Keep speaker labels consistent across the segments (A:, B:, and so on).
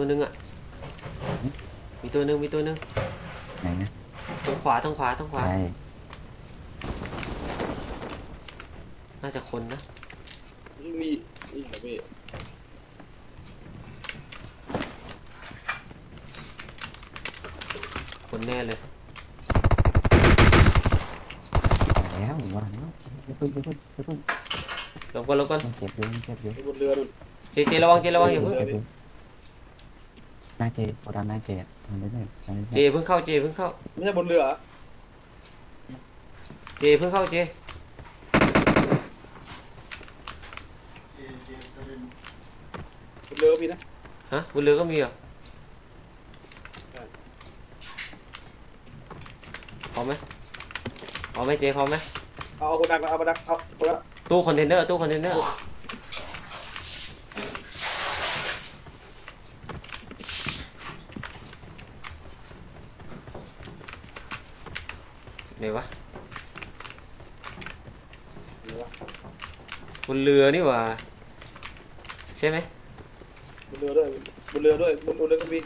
A: ตัวหนึ่งอะ มีตัวหนึ่งมีตัวหนึ่ง
B: ไหนนะ
A: ตรงขวาตรงขวาตรงขวา
B: ใช่
A: น่าจะคนนะ
C: นี่มีนี่เหรอพี่
A: คนแน่เลย
B: แล้วว่าแล้วอย่าเพิ่งอย่าเพิ่งอย่าเพิ่ง
A: ลงก่อนลงก่อน
B: มันเจ็บอยู่มันเจ็บอยู่
C: ไอ้บนเรือนู่น
A: เจเจระวังเจระวังอย่าเพิ่ง
B: เจ็บอยู่ หน้าเจโคดันหน้าเจทำได้ไหมทำได้ไหม
A: เจเพิ่งเข้าเจเพิ่งเข้า
C: ไม่ใช่บนเรือเหรอ
A: เจเพิ่งเข้าเจ
C: บนเรือก็มีนะ
A: ฮะบนเรือก็มีเหรอ
C: ใช่
A: พร้อมไหมพร้อมไหมเจพร้อมไหม
C: เอาเอาโกดังเอาโกดังเอาโกดัง
A: ตู้คอนเทนเนอร์ตู้คอนเทนเนอร์ ไหนวะ
C: เรือ
A: บนเรือนี่หว่า ใช่ไหม
C: บนเรือด้วยบนเรือด้วยบนเรือก็มี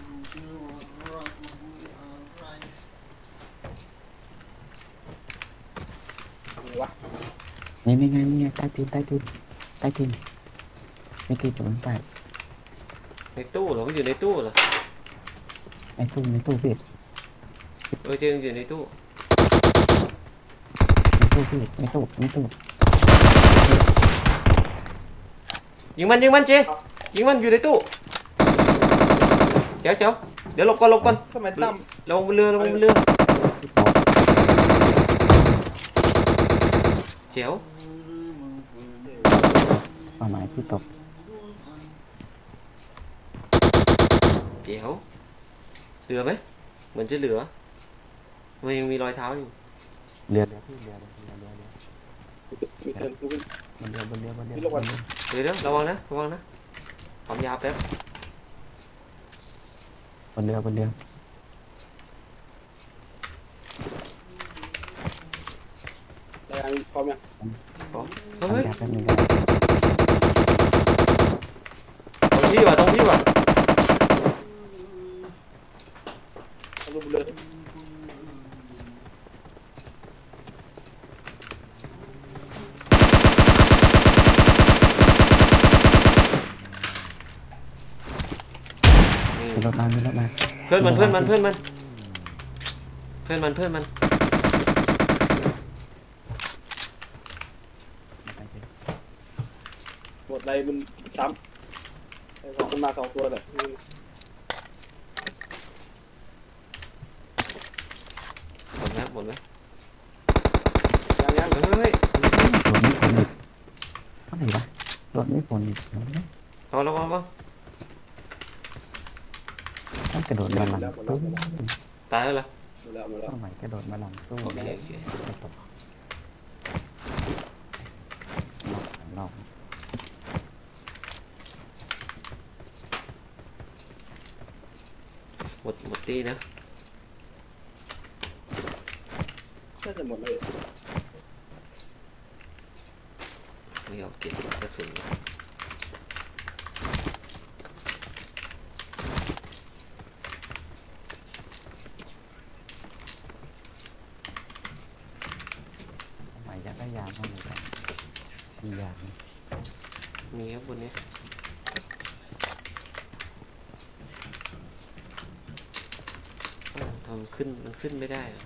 C: ไหนวะ
B: นี่นี่ไงนี่ไงใต้ตีนใต้ตีนใต้ตีนไม่ตีนจุดใต้
A: ในตู้เหรอมันอยู่ในตู้เหรอ
B: ไอ้ตู้ในตู้พี่
A: เออเจมันอยู่ในตู้
B: ใน ตู้พี่ในตู้ในตู้
A: ยิงมันยิงมันเจยิงมันอยู่ในตู้เจ้าเจ้าเดี๋ยวหลบก่อนหลบก่อน
C: ทำไมตั้ม
A: ลงบนเรือลงบนเรือ
B: ที่บอก
A: เจ๋ว
B: เป้าหมายที่ตก
A: เจ๋วเหลือไหมเหมือนจะเหลือมันยังมีรอยเท้าอยู่
B: เรือเรือพี่เรือเรือเรือเรือเรือ
C: มีเซนกูวิ่ง
B: บนเรือบนเรือบนเรือ
C: พี่ระวัง
A: เดี๋ยวเดี๋ยวระวังนะระวังนะความยาวแป๊บบ
B: นเรือบนเรือ
C: รายงานพร้อมยัง
A: เฮ้ย
B: ทำยาแป๊บนึง
A: ตรงที่ว่ะตรงที่ว่ะ
C: เอารูปบนเรือดิ
A: นี่
B: มีรถมามีรถมา
A: เพื่อนมันเพื่อนมันเพื่อนมัน เพื่อนมันเพื่อนมัน
C: หมดอะไรมันซ้ำไอ้ของมันมาสองตัวแหละอืม
A: หมดไหมหมดไหม
C: ยังยัง
A: เฮ้ย
B: รถไม่ฝนอีกเท่าไหร่วะรถไม่ฝนอีกเท่าไหร่
A: ระวังระวังระวัง
B: ต้อง กระโดดมาหลังตู้
A: ตายแล้วเหรอ
C: หมดแล้วหมดแล้ว
B: ต้องไหวกระโดดมาหลังตู้
A: โอเค
B: แล้ว
A: โอเค
B: กระตกลอง
A: หมดหมดตีนะ
C: น่าจะหมดเลย
A: ไม่เอาเก็บกระสุนมา
B: ต้องไหวจะได้ยาต้องไหวกันมียาไหม
A: มีครับบนนี้โอ้ทำ ขึ้นมันขึ้นไม่ได้อะ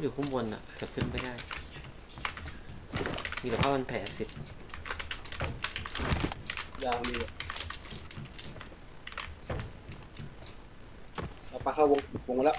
A: อยู่ข้างบนอะแต่ขึ้นไม่ได้ มีแต่ผ้ามันแผลสิ
C: ยาวมีอะเอาปลาเข้าวงวงแล้ว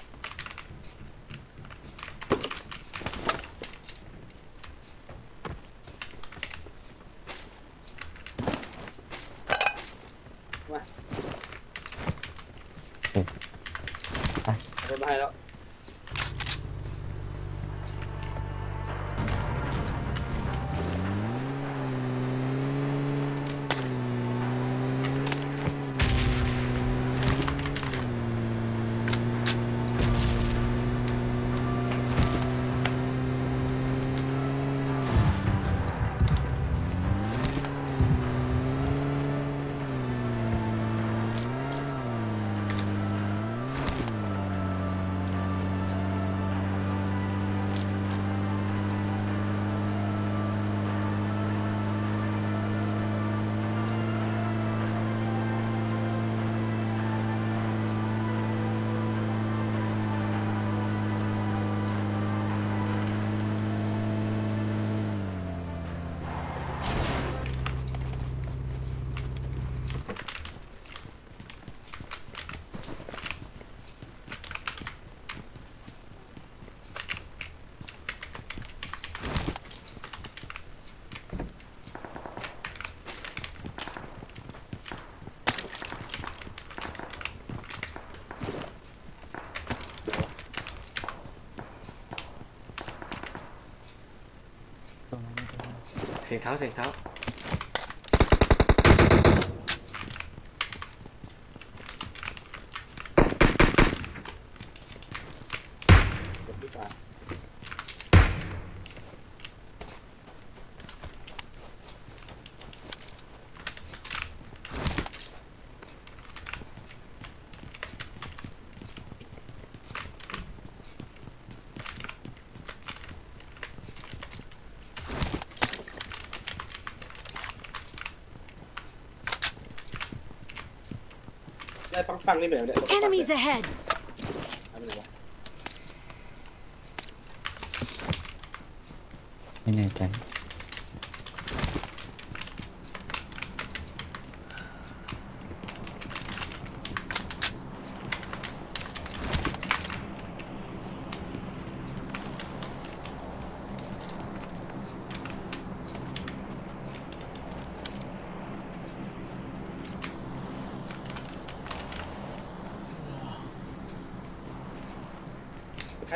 A: สียงเท้าเสียงเท้า
C: ปังปังๆนี่แบบเนี้ย
D: Enemies ahead!
C: ทำไงวะ
B: ไม่แน่ใจ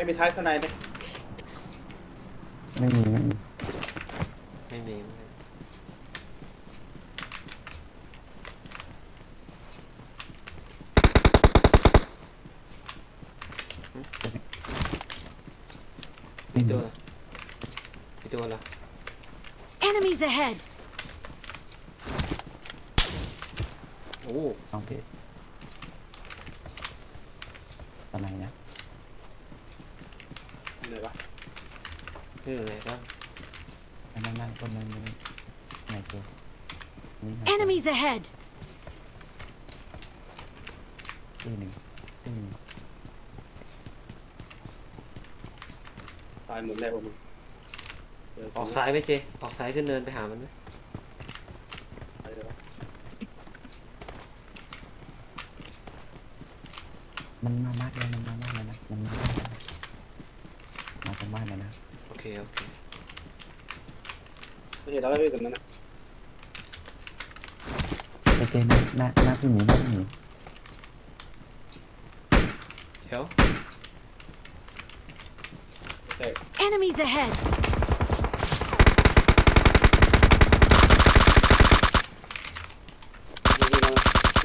C: มีท้ายข้างในไหม
B: ไม่มีไม่มี
A: ไม่มี
B: ไม่
A: มี
B: มี
A: ตัวมีตัวเหรอ
D: Enemies ahead!
A: โอ้
B: ลองดิอะไรนะ
C: ไหนวะ
A: นี่อยู่ไหนบ้าง
B: นั่นนั่นนั่นคนนั้นนี่ไหนตัวนี่ไหนตัว
D: Enemies ahead!
B: ที่หนึ่งที่หนึ่ง
C: ตายหมดแล้วพวกมึงเดี๋ยว
A: ออกซ้ายไหมเจ ออกซ้ายขึ้นเนินไปหามันไหม
C: ไปเลยวะ
B: มันมามากเลยมันมามากเลยนะมันมาบ้านเลยนะมาจากบ้านเลยนะ
A: โอเคโอเค
C: ไม่เห็นเราไม่เห็นตรงนั้นนะ
B: เจเจหน้าหน้าหน้าพี่หมีหน้าพี่หมี
A: เดี๋ยว
C: แต่
D: Enemies ahead!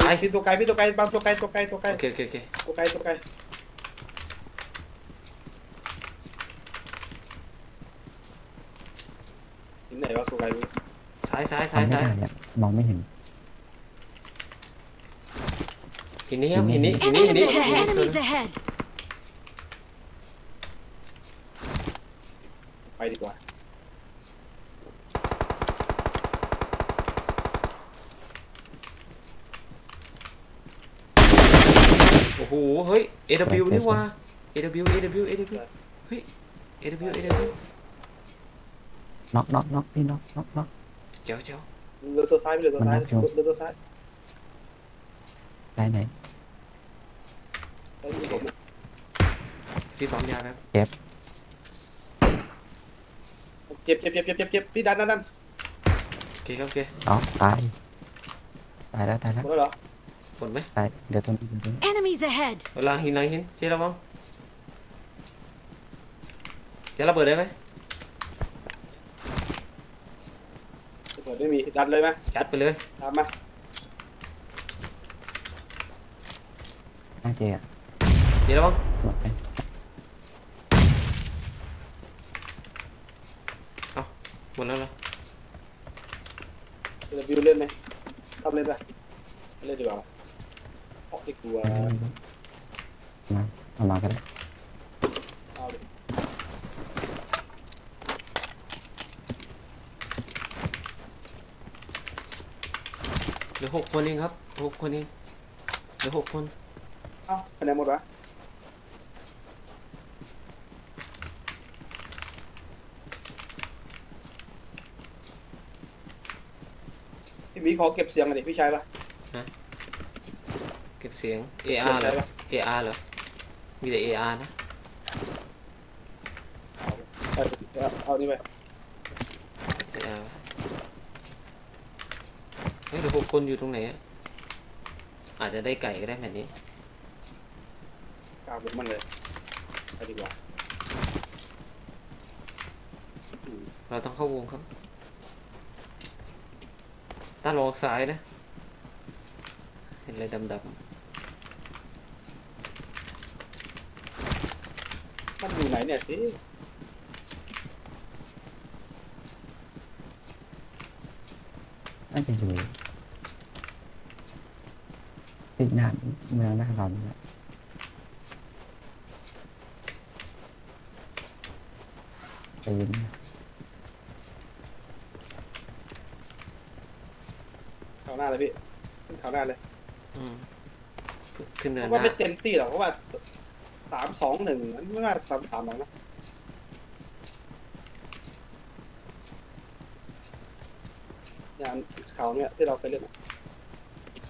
C: ไอ้พี่ตัวไกลพี่ตัวไกลบางตัวไกลตัวไกลตัวไกล
A: โอเคโอเคโอเค
C: ตัวไกลตัวไกล ที่ไหนวะตัวไกลพี่
A: ซ้ายซ้ายซ้าย
B: ทำไม่
A: ซ้าย
B: ได้เนี่ยมองไม่เห็น
A: หินนี้ครับหินนี้หินนี้หิน
D: Enemies
A: นี้หิน
D: ahead!
A: นี้ตัว
D: Enemies ahead!
C: ไปดีกว่า
A: โอ้โหเฮ้ย AW นี่ว่า AW AW AW เฮ้ย AW AW
B: น็อกน็อกน็อกพี่น็อกน็อกน็อก
A: เจ้าเจ้า
C: เรือตัวซ้ายไม่เรือตัวซ้าย
B: มันนับอยู่
C: เรือตัวซ้าย
B: ได้ไหน
C: ไอ้ที่ผมเนี่ย
A: พี่ปั๊มยาครับ
C: เจ็บเจ็บเจ็บเจ็บเจ็บเจ็บเจ็บพี่ดันดันดัน
A: โอเคครับโอเค
B: อ๋อตายตายแล้วตายแล้ว
C: หมดแล้วเหรอ
A: หมดไหม
B: ตายเดี๋ยวตัวนี้เดี๋ยวตัวนี้
D: Enemies ahead!
A: เวลาหินหลังหินเจ๊ระวังเจ๊ระเบิดได้ไหม
C: ปิดไม่มีดันเลยไหม
A: ยัดไปเลย
C: ตามมา
B: น่าเจอะ
A: เจ๊ระวัง
B: หมดไป
A: หมดแล้วเหรอ
C: เรือวิวเล่นไหมทำเล่นไปเล่นดีกว่าออกที่กลัว
B: ไม่ได้ไม่ได้มาเอามาก็ได้
C: เอาดิ
A: เห ลือหกคนเองครับหกคนเองเหลือหกคน
C: เอ้าคะแนนหมดวะพี่มีขอเก็บเสียงหน่อยดิพี่ชายปะ
A: เก็บเสียง AR เหรอ AR เหรอมีแต่ AR นะ
C: เอาเอาเอานี่ไป
A: AR เฮ้ยเหลือหกคนอยู่ตรงไหนอะอาจจะได้ไก่ก็ได้แบบนี้
C: กลางผมมันเลยไปดีกว่าอืม
A: เราต้องเข้าวงครับต้านลงออกซ้ายนะ เห็นอะไรดำ
C: มันอยู่ไหนเนี่ยสิ
B: น่าจะอยู่ ติดหน้าเมืองหน้าเราเนี่ยไปยิน
C: แถวหน้าเลยพี่ขึ้นแถวหน้าเลย
A: ๆอืมขึ้น
C: เพ
A: เนิน
C: ราะ
A: ห
C: ว่า
A: น้า
C: ไม่เต็มที่หรอกเพราะว่าสามสองหนึ่งมันไม่น่าสามสามหรอกนะงานเขาเนี่ยที่เราเคยเล่นอะ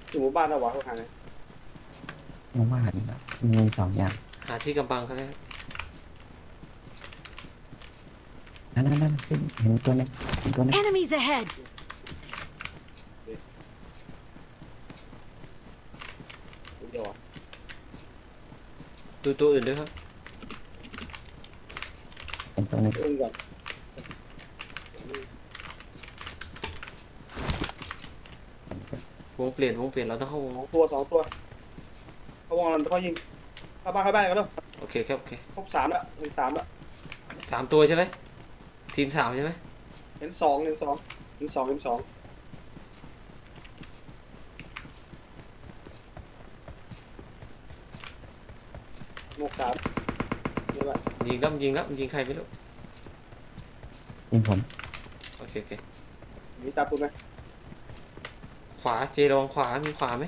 C: อยู่หมู่บ้านเราวะเขาหาไง
B: มองว่าหันมีสองอย่าง
A: หาที่กำบังเขาไหม
B: นั่นนั่นนั่นเห็นตัวนี้เห็นตัวนี้
D: Enemies ahead!
C: เดียวอะ
A: ดูตัวอื่นด้วยครับ
B: เห็นตัวนี้
C: เรื่องก่อน
A: วงเปลี่ยนวงเปลี่ยนเราต้องเข้าวง
C: สองตัวสองตัว เขาวงเราเขายิงเข้าบ้านเข้าบ้านกันแล้ว
A: โอเคครับโอเค
C: ครบสามแล้วหนึ่งสามแล้ว
A: สามตัวใช่ไหมทีมสามใช่ไหม
C: เห็นสองเห็นสองเห็นสองเห็นสองหมวกสามนี่แหละ
A: ยิงแล้วยิงแล้วยิงใครไม่รู้
B: ยิงผม
A: โอเคโอเค
C: มีตาปุนไหม
A: ขวาเจลองขวามีขวาไหม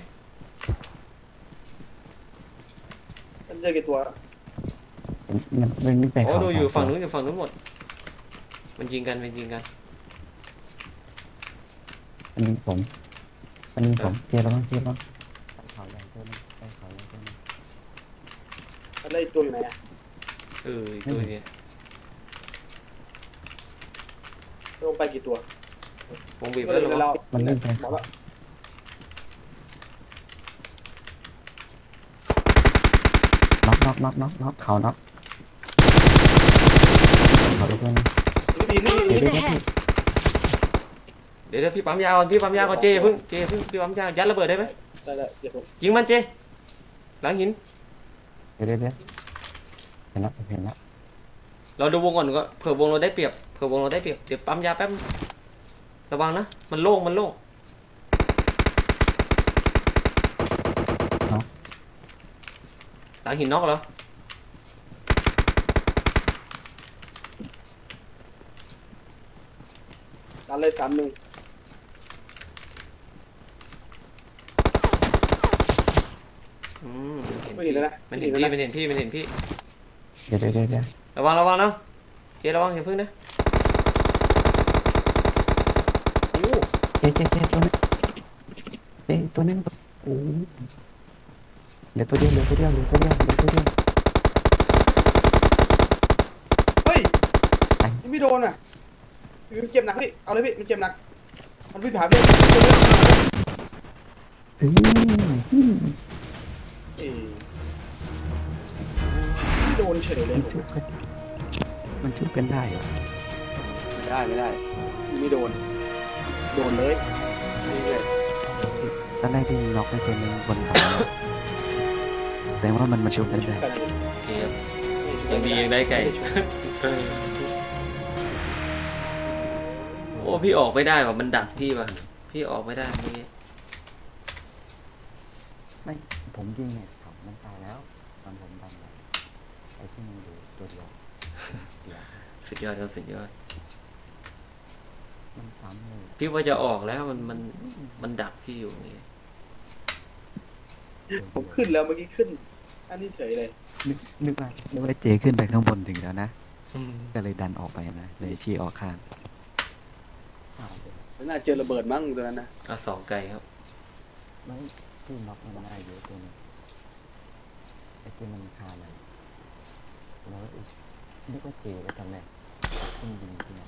C: มันเจอกี่ตัว
B: เห็นมันมันไม่ไป
A: โอ้
B: เขา
A: ดูอยู่
B: ส
A: ฝั่ง
B: ตัว
A: นู้นอยู่ฝั่งนู้นหมด มันยิงกันมันยิงกัน
B: มันยิงผมมันยิงผมเจียร์เราต้องเจียร์เราไปเขาใหญ่ตัวนึงไปเขาใหญ่ตัวนึง
C: มันไล่ตัวอยู่ไหนอะ
A: เอออีกตัวเนี้ย
C: ลงไปกี่ตัว
A: วงบีบ
C: ก็
A: แล้ว
C: เลย
A: เหรอ
C: เรา
B: มันเล่นไป
C: บอก
B: เขา
C: ว่า
B: น็อกน็อกน็อกน็อกน็อกเขาน็อกเขาตัวนึง
C: นี่นี่นี่
D: Enemies ahead!
A: เดี๋ยวเดี๋ยวพี่ปั๊มยาก่อนพี่ปั๊มยาก่อนเจอย่าเพิ่งเจอย่าเพิ่งพี่ปั๊มยายัดระเบิดได้ไหม
C: ได้ได้เดี๋ยวผม
A: ยิงมันเจหลังหิน
B: เดี๋ยวเดี๋ยวเดี๋ยวเห็นแล้วเห็นแล้ว
A: เราดูวงก่อนก็เผื่อวงเราได้เปรียบเผื่อวงเราได้เปรียบเดี๋ยวปั๊มยาแป๊บระวังนะมันโล่งมันโล่ง หลังหินนอกเหรอ
C: ดันเลยสามหนึ่ง
A: อืมมันเห็น
C: ไม่
A: พี่
C: เห็นแล้วนะ
A: มันเห็นพี่มันเห็นพี่มันเห็นพี่
B: เดี๋ยวเดี๋ยวเดี๋ยวเดี๋ยว
A: ระวังระวังนะเจระวังอย่าเพิ่งนะโอ้
B: เจ๊เจ๊เจ๊ตัวนี้เจ๊ตัวนี้โอ้เห ลือตัวเดียวเหลือตัวเดียวเหลือตัวเดียวเหลือตัวเดียว
C: เฮ้ยยังไม่โดนอะมันเจ็บหนักพี่ เอาเลยพี่มันเจ็บหนัก มันวิ่งหาพี่
B: อืม
C: เอ้ยไม่โดนเฉยเลย
B: มันชุบกันมันชุบกันได้เหรอ
C: ไม่ได้ไม่ได้ ไม่โดน โดนเลยนี่เลย
B: ตอนแรกที่น็อกไปตัวนึงบนเขา ดงว่ามันมาชุบกันได้
C: กัน
A: โอเคครับยังดียังได้ไก่ โอ้พี่ออกไม่ได้ว่ะมันดักพี่ว่ะพี่ออกไม่ได้เมื่อกี้
B: ไม่ผมยิงเนี่ยเขามันตายแล้วตอนผมดันไปไอ้ที่มันอยู่ตัวเดียวเดียว
A: สุดยอดครับสุดยอด
B: มันซ้ำเลย
A: พี่ว่าจะออกแล้วมันมันมันดักพี่อยู่นี่
C: ผมขึ้นแล้วเมื่อกี้ขึ้น อันนี้เฉยเลย
B: นึกนึกว่านึกว่าเจขึ้นไปข้างบนถึงแล้วนะ
A: อืม
B: ก็เลยดันออกไปนะ เลยชี้ออกข้าง
C: มันน่าเจอระเบิดมั้งตอนนั้นนะ
A: อะสองไก่ครับ
B: ไม่ที่น็อกมันได้เยอะตัวนึงไอ้ที่มันคาเลยแล้วอีกนึกว่าเจไว้ตอนแรกขึ้นยิงที่ไหน